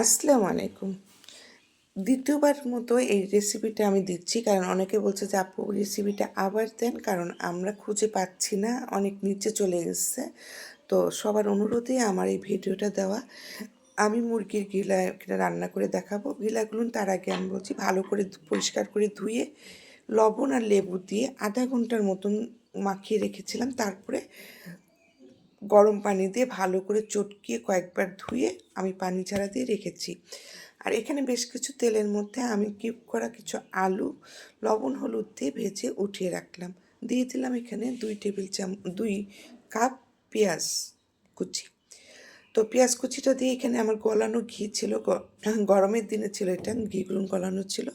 আসসালামু আলাইকুম। দ্বিতীয়বার মতো এই রেসিপিটা আমি দিচ্ছি, কারণ অনেকে বলছে যে, আপু রেসিপিটা আবার দেন, কারণ আমরা খুঁজে পাচ্ছি না, অনেক নিচে চলে গেছে তো সবার অনুরোধে আমার এই ভিডিওটা দেওয়া। আমি মুরগির গিলা রান্না করে দেখাবো। গিলাগুলো তার আগে আমি বলছি, ভালো করে পরিষ্কার করে ধুয়ে লবণ আর লেবু দিয়ে আধা ঘণ্টার মতন মাখিয়ে রেখেছিলাম। তারপরে গরম পানি দিয়ে ভালো করে চটকিয়ে কয়েকবার ধুয়ে আমি পানি ছাড়া দিয়ে রেখেছি। আর এখানে বেশ কিছু তেলের মধ্যে আমি কিপ করা কিছু আলু, লবণ, হলুদ দিয়ে ভেজে উঠিয়ে রাখলাম। দিয়ে দিলাম এখানে দুই টেবিল চাম, দুই কাপ পেঁয়াজ কুচি। তো পেঁয়াজ কুচিটা দিয়ে এখানে আমার গলানো ঘি ছিল গরমের দিনে ছিল এটা ঘিগুলো গলানো ছিল।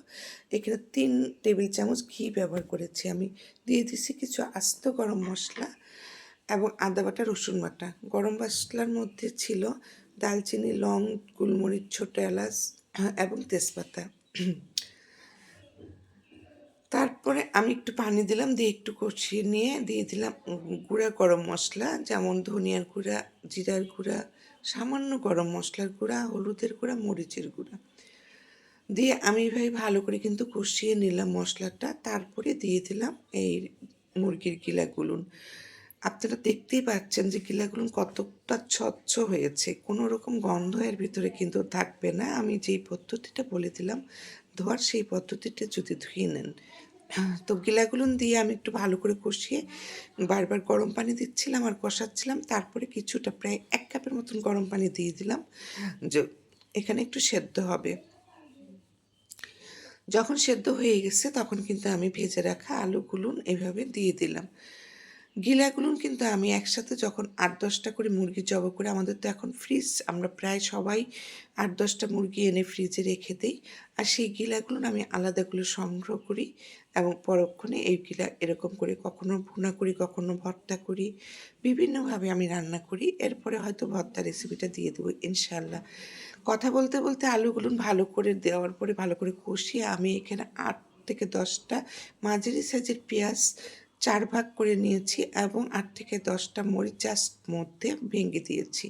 এখানে তিন টেবিল চামচ ঘি ব্যবহার করেছি আমি। দিয়ে দিছি কিছু আস্ত গরম মশলা এবং আদা বাটা, রসুন বাটা। গরম মশলার মধ্যে ছিল দালচিনি, লং, গুলমরিচ, ছোটো এলাচ এবং তেজপাতা। তারপরে আমি একটু পানি দিলাম, দিয়ে একটু কষিয়ে নিয়ে দিয়ে দিলাম গুঁড়া গরম মশলা, যেমন ধনিয়ার গুঁড়া, জিরার গুঁড়া, সামান্য গরম মশলার গুঁড়া, হলুদের গুঁড়া, মরিচের গুঁড়া। দিয়ে আমি ভাই ভালো করে কিন্তু কষিয়ে নিলাম মশলাটা। তারপরে দিয়ে দিলাম এই মুরগির গিলাগুলুন আপনারা দেখতেই পাচ্ছেন যে গিলাগুলো কতটা স্বচ্ছ হয়েছে। কোনো রকম গন্ধ এর ভিতরে কিন্তু থাকবে না। আমি যেই পদ্ধতিটা বলে দিলাম, ধোয়ার সেই পদ্ধতিটা যদি ধুয়ে নেন। তো গিলাগুলো দিয়ে আমি একটু ভালো করে কষিয়ে বারবার গরম পানি দিচ্ছিলাম আর কষাচ্ছিলাম। তারপরে কিছুটা প্রায় এক কাপের মতন গরম পানি দিয়ে দিলাম। যে এখানে একটু সেদ্ধ হবে। যখন সেদ্ধ হয়ে গেছে তখন কিন্তু আমি ভেজে রাখা আলুগুলো এভাবে দিয়ে দিলাম। গিলাগুলো কিন্তু আমি একসাথে যখন আট দশটা করে মুরগি জব করে, আমাদের তো এখন ফ্রিজ আমরা প্রায় সবাই আট দশটা মুরগি এনে ফ্রিজে রেখে দিই। আর সেই গিলাগুলো আমি আলাদাগুলো সংগ্রহ করি এবং পরক্ষণে এই গিলা এরকম করে কখনো ভুনা করি, কখনো ভর্তা করি, বিভিন্নভাবে আমি রান্না করি। এরপরে হয়তো ভর্তা রেসিপিটা দিয়ে দেবো ইনশাল্লাহ কথা বলতে বলতে আলুগুলো ভালো করে দেওয়ার পরে ভালো করে কষিয়ে আমি এখানে আট থেকে দশটা মাঝারি সাইজের পেঁয়াজ চার ভাগ করে নিয়েছি এবং আট থেকে দশটা মরিচ জাস্ট মধ্যে ভেঙে দিয়েছি।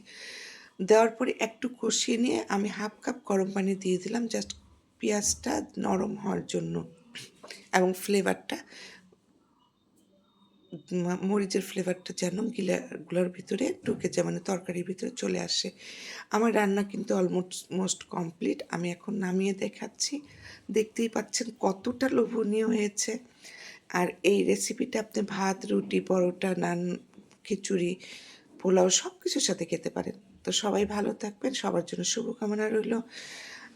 দেওয়ার পরে একটু কষিয়ে নিয়ে আমি হাফ কাপ গরম পানি দিয়ে দিলাম জাস্ট পেঁয়াজটা নরম হওয়ার জন্য এবং ফ্লেভারটা মরিচের ফ্লেভারটা যেন গিলাগুলোর ভিতরে ঢুকে যায় মানে তরকারির ভিতরে চলে আসে। আমার রান্না কিন্তু অলমোস্ট মোস্ট কমপ্লিট আমি এখন নামিয়ে দেখাচ্ছি। দেখতেই পাচ্ছেন কতটা লোভনীয় হয়েছে। আর এই রেসিপিটা আপনি ভাত, রুটি, পরোটা, নান, খিচুড়ি, পোলাও সব কিছুর সাথে খেতে পারেন। তো সবাই ভালো থাকবেন, সবার জন্য শুভকামনা রইল।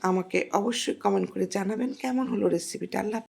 আমাকে অবশ্যই কমেন্ট করে জানাবেন কেমন হলো রেসিপিটা আল্লাহ